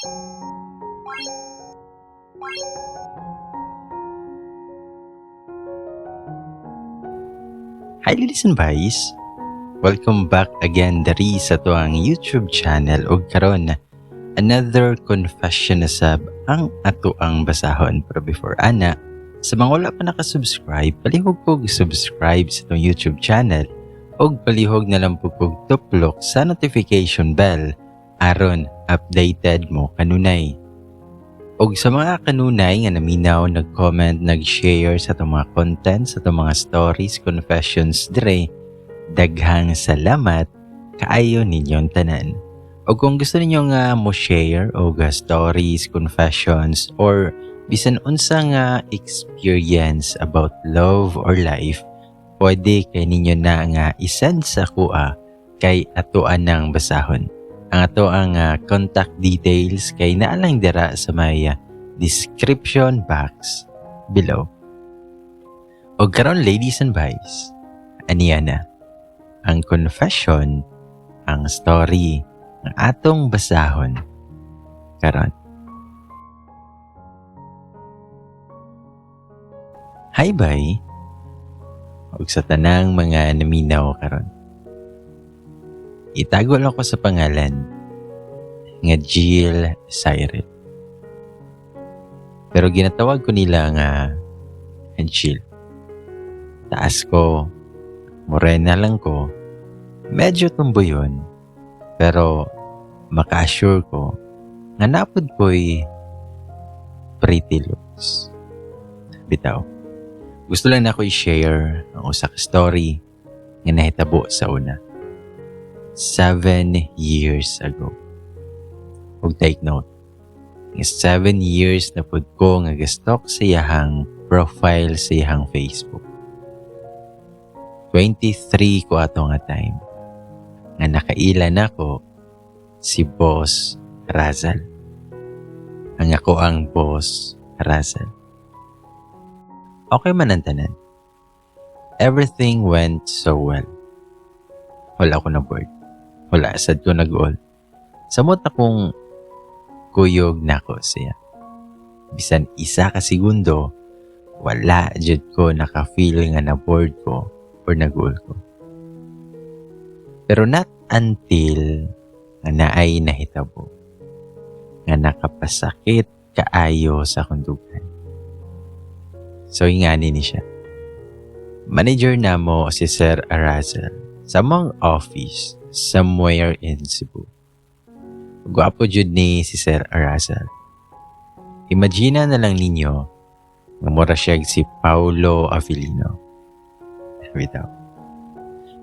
Hi ladies and boys! Welcome back again dari sa tuang YouTube channel. Ug karon another confession na sab ang ato ang basahon. Pero before ana sa mga wala pa nakasubscribe palihog kog subscribe sa itong YouTube channel. Ug palihog na lang po kog tuplok sa notification bell aron updated mo kanunay Og sa mga kanunay nga naminaw, nag-comment, nag-share sa itong mga content, sa itong mga stories, confessions dire, daghang salamat kaayo ninyong tanan. O kung gusto ninyo nga mo share o ga stories, confessions, or bisan unsa nga experience about love or life, pwede kay ninyo na nga isend sa kuha kay atuan ng basahon ang ato ang ah, contact details kay naalang dira sa may ah, description box below. O karon ladies and boys, aniya na ang confession, ang story ng atong basahon karon. Hi bye. Og sa tanang mga naminaw karon. Itago lang ko sa pangalan nga Jill Cyril. Pero ginatawag ko nila nga Jill. Taas ko, morena lang ko, medyo tumboyon, pero maka-assure ko nga napod ko'y pretty looks. Bitaw. Gusto lang na ko i-share ang usa ka story nga nahitabo sa una seven years ago. Huwag take note. Seven years na pud ko nga gastok sa iyahang profile sa iyahang Facebook. 23 ko ato nga time. Nga nakailan ako si Boss Razal. Ang ako ang Boss Razal. Okay man ang tanan. Everything went so well. Wala ko na board wala sad ko nag-all. Samot akong kuyog na ko siya. Bisan isa ka segundo, wala jud ko naka-feel nga na bored ko or nag-all ko. Pero not until nga naay nahitabo. Nga nakapasakit kaayo sa kundugan. So ingani ni siya. Manager na mo si Sir Arazel sa mong office somewhere in Cebu. Gwapo jud ni si Sir Arasal. Imagina na lang ninyo nga mura si Paulo Avellino. Bitaw.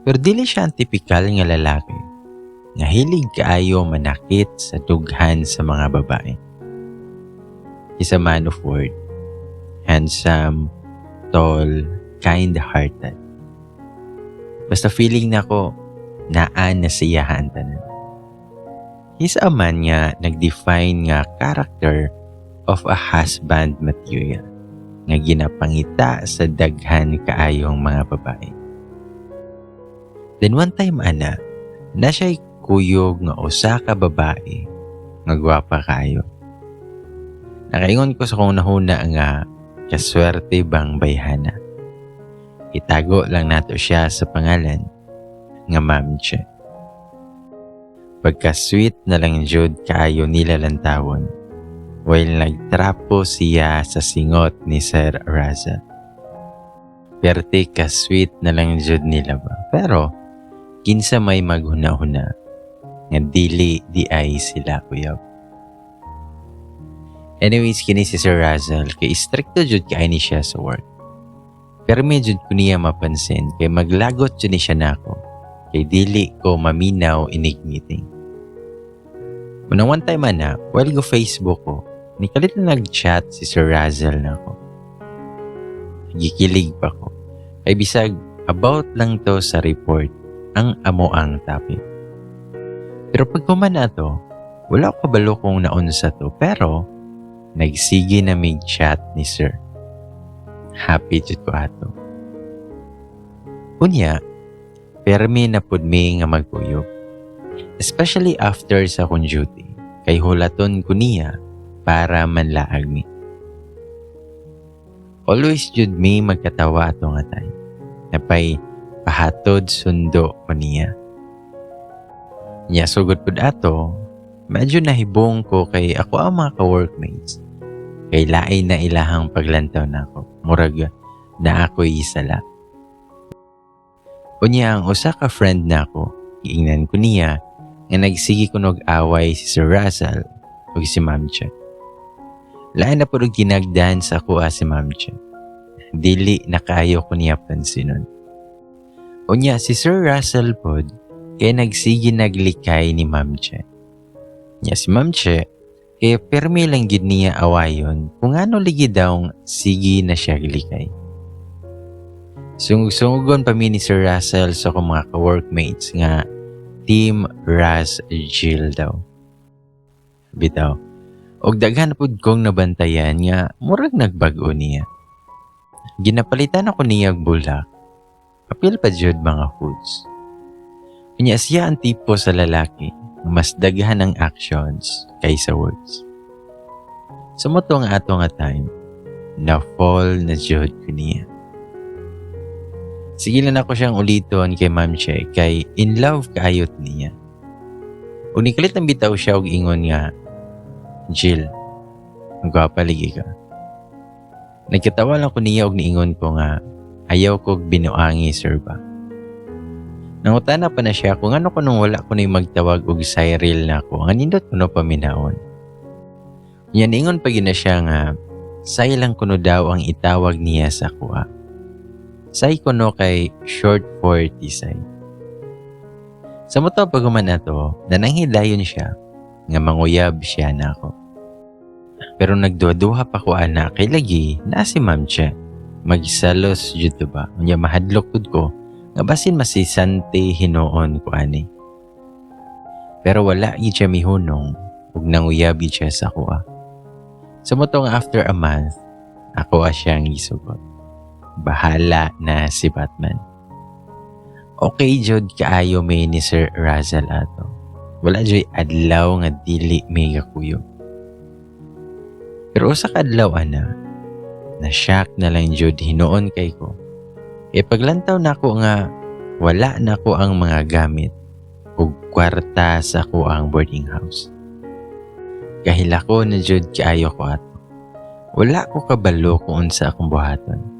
Pero dili siya ang tipikal nga lalaki nga hilig kaayo manakit sa dughan sa mga babae. He's a man of word. Handsome, tall, kind-hearted. Basta feeling na ko, naan na siyahan tanan. He's a man nga nag-define nga character of a husband material nga ginapangita sa daghan kaayong mga babae. Then one time ana, na siya'y kuyog nga usa ka babae nga gwapa kayo. Nakaingon ko sa kong nahuna nga kaswerte bang bayhana. Itago lang nato siya sa pangalan nga Ma'am Che. Pagka-sweet na lang jud kaayo nila lantawon while nagtrapo siya sa singot ni Sir Raza. Perte ka-sweet na lang jud nila ba? Pero, kinsa may maghuna-huna nga dili di ay sila kuyaw. Anyways, kini si Sir Razel kay stricto jud kay ni siya sa work. Pero medyo ko niya mapansin kay maglagot jud ni siya nako kay dili ko maminaw inig meeting. Unang one time na, while go Facebook ko, nikalit na nag-chat si Sir Razel na ako. Gikilig pa ko. Kay bisag, about lang to sa report, ang amo ang topic. Pero pag kuman na to, wala ko kabalo kung naunsa to, pero nagsige na may chat ni Sir. Happy ko ato. Unya, permi na pud mi nga magkuyog. Especially after sa akong duty. kay hulaton ko niya para manlaag mi. Always jud mi magkatawa ato nga tayo. Napay pahatod sundo ko niya. Nya sugod pud ato, medyo nahibong ko kay ako ang mga ka-workmates. Kay laay na ilahang paglantaw na ako. Murag na ako'y isala. Unya ang usa ka friend na ako, iingnan ko niya nga nagsigi ko away si Sir Russell o si Ma'am Che. Lain na po ginagdan sa kuha si Ma'am Che. Dili na kayo ko niya pansinon. Unya si Sir Russell pod kay nagsigi naglikay ni Ma'am Che. Nya si Ma'am Che kay permi lang gid niya awayon kung ano ligi daw sige na siya glikay. Sungug-sungugon pa mi ni Sir Russell sa so mga ka-workmates nga Team Ras Jill daw. Bitaw. Og daghan pud kong nabantayan nga murag nagbag-o niya. Ginapalitan ako niya og bulak. Apil pa jud mga foods. Kanya siya ang tipo sa lalaki mas daghan ang actions kaysa words. Sumuto nga ato nga time, na fall na jud ko niya. Sige lang ako siyang uliton kay Ma'am Che kay in love kaayot niya. Unikalit ang bitaw siya og ingon nga, Jill, ang gwapaligi ka. Nagkatawa lang ko niya og niingon ko nga, ayaw ko binuangi sir ba. Nangutana pa na siya kung ano ko nung wala ko na magtawag og Cyril na ako, nga nindot ko no paminaon. Yan ingon pa na siya nga, say lang kuno daw ang itawag niya sa kuha. Say ko no kay short for tisay. Sa mo to paguman ato, nananghidayon siya, nga manguyab siya na ako. Pero nagduha-duha pa ko ana kay lagi na si Ma'am Che. Magsalos jud ba? Unya mahadlok ko nga basin masisante hinoon ko ani. Pero wala gid siya mihunong ug nanguyab gid siya sa kuha. Sa mo nga after a month, ako a siyang gisugot. Bahala na si Batman. Okay jud kaayo may ni Sir Razal ato. Wala joy adlaw nga dili may kakuyo. Pero sa kadlaw ana, na shock na lang jud hinoon kay ko. E paglantaw na ko nga wala na ko ang mga gamit ug kwarta sa ko ang boarding house. Kahila ko na jud kaayo ko ato. Wala ko kabalo kung unsa akong buhaton.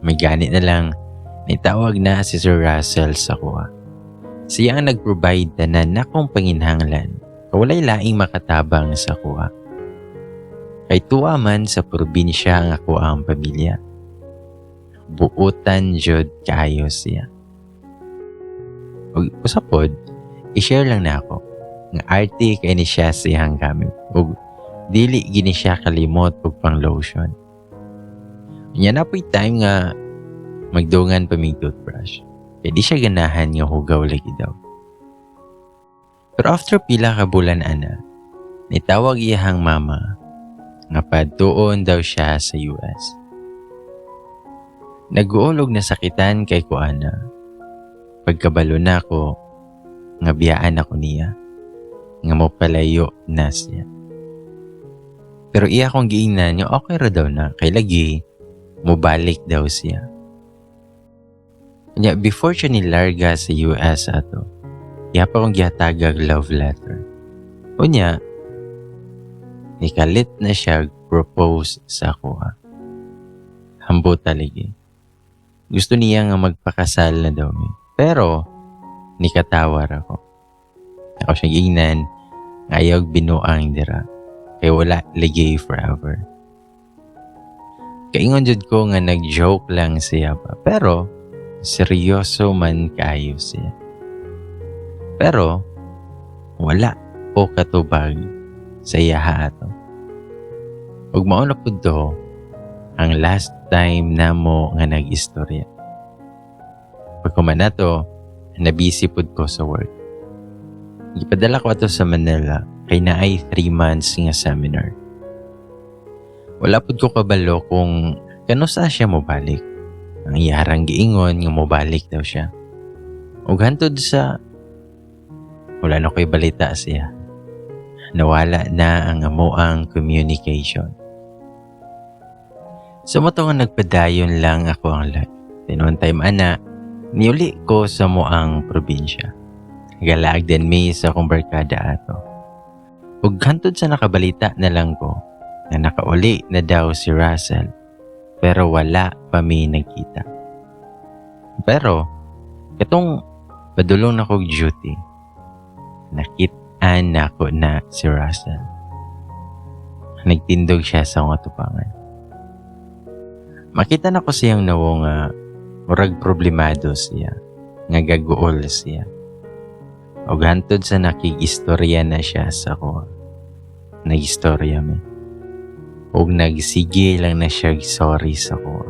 May gani na lang nitawag na si Sir Russell sa kuha. Siya ang nag-provide na nakong panginhanglan kawalay laing makatabang sa kuha. Kay tuwa man sa probinsya ang ako ang pamilya. Buutan jud kaayo siya. Ug usapod, i-share lang na ako nga arte kay ni siya siyang gamit ug dili gini siya kalimot ug pang lotion. Nya na po'y time nga magdungan pa mig toothbrush. Kaya di siya ganahan nga hugaw lagi daw. Pero after pila ka bulan ana, nitawag iyahang mama nga padtuon daw siya sa US. Naguulog na sakitan kay Kuana. Pagkabalo na ako, nga biyaan ako niya, nga mo palayo na siya. Pero iya kong giingnan nga okay ra daw na, kay lagi, mubalik daw siya. Kanya before siya nilarga sa US ato, iya pa kong gihatagag love letter. Unya, ikalit na siya propose sa kuha. Hambo taligi. Gusto niya nga magpakasal na daw mi. Pero, nikatawar ako. Ako siya gingnan, ayaw binuang dira. Kaya wala ligay forever. Kaingon jud ko nga nag-joke lang siya pa. Pero, seryoso man kayo siya. Pero, wala po katubag sa iyaha ato. Ug mauna pud to ang last time na mo nga nag-istorya. Pagkuman na to, nabisi pud ko sa work. Ipadala ko ato sa Manila kay naay 3 months nga seminar. Wala pud ko kabalo kung kano sa siya mo balik. Ang iyarang giingon nga mo balik daw siya. Ug hantod sa wala na ko'y balita siya. nawala na ang amuang communication. Sa mo nga nagpadayon lang ako ang life. Then one time ana, niuli ko sa moang probinsya. Galaag din mi sa kong barkada ato. Ug hantod sa nakabalita na lang ko na nakauli na daw si Russell pero wala pa mi nagkita. Pero katong padulong na kog duty, nakitaan na ako na si Russell. Nagtindog siya sa mga tupangan. Makita na ko siyang nawo nga murag problemado siya, nga gaguol siya. O hantod sa nakigistorya na siya sa ko. Nagistorya mi. O nagsige lang na siya sorry sa ko.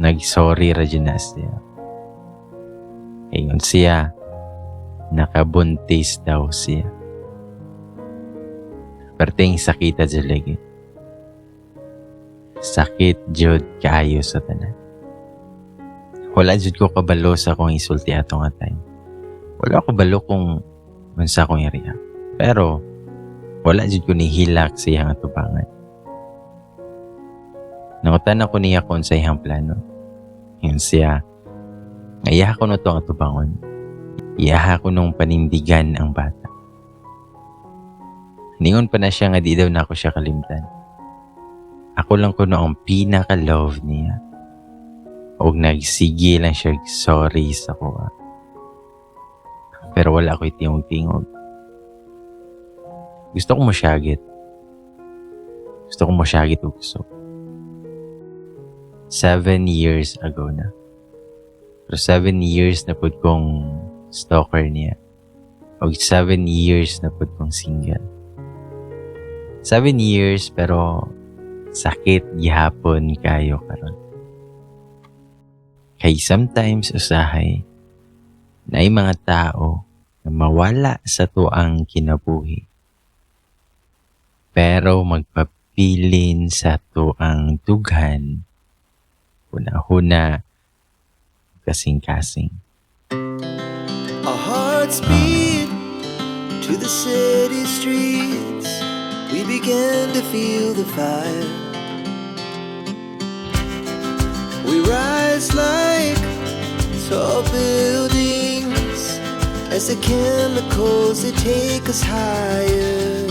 Nag-sorry ra dyan na siya. Ingon siya, nakabuntis daw siya. Perting sakita dyan lagi. Sakit jud kaayo sa tanan. Wala jud ko kabalo sa kong isulti ato nga time. Wala ko balo kung unsa kong area. Pero wala jud ko nihilak sa iyang atubangan. Nangutan ako niya kung sa iyang plano. Yun siya, ngayaha ko na to ang atubangon. Iyaha ko nung panindigan ang bata. Ningon pa na siya nga di daw na ako siya kalimtan. Ako lang kuno ang pinaka-love niya. Og nagsige lang siya sorry sa kuha. Pero wala ko itingog-tingog. Gusto ko mo siyagit. Gusto ko mo siyagit og gusto. Seven years ago na. Pero seven years na pud kong stalker niya. Og seven years na pud kong single. Seven years pero sakit gihapon kayo karon. Kay sometimes usahay na ay mga tao na mawala sa tuang kinabuhi. Pero magpapilin sa tuang dughan huna-huna kasing-kasing. Our hearts beat to the city streets. We began to feel the fire. We rise like tall buildings as the chemicals they take us higher.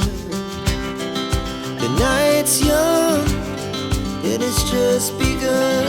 The night's young, it has just begun